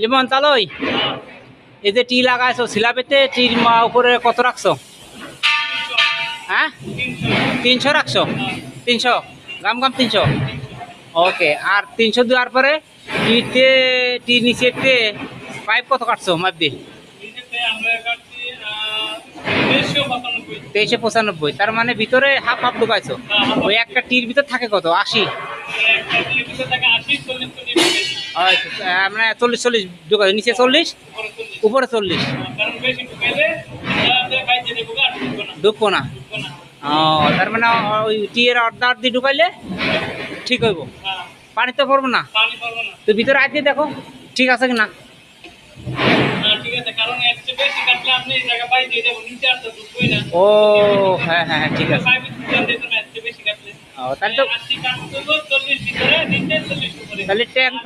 লিমন তালই এই যে টি লাগাইছো সিলাপেতে টির উপরে কত রাখছো? হ্যাঁ? তিনশো রাখছো? তিনশো? গাম গাম তিনশো? ওকে, আর তিনশো দেওয়ার পরে টিতে, টি নিচেতে পাইপ কত কাটছো, মাপ দিয়ে? তেইশে পঁচানব্বই, তার মানে ভিতরে হাফ হাফ ঢুকাইছো। ওই একটা টির ভিতর থাকে কত? আশি। মানে চল্লিশ চল্লিশ ঢুকাইছো নিচে চল্লিশ উপরে চল্লিশ। ঢুকবো না। ও তার মানে ওই টিয়ের অর্ধা অর্ধি ঢুকাইলে ঠিক হইব। পানি তো পড়ব না। তো ভিতরে আজ দেখো ঠিক আছে কি না ও হ্যাঁ হ্যাঁ হ্যাঁ, ঠিক আছে। তাহলে তো তাহলে ট্যাঙ্ক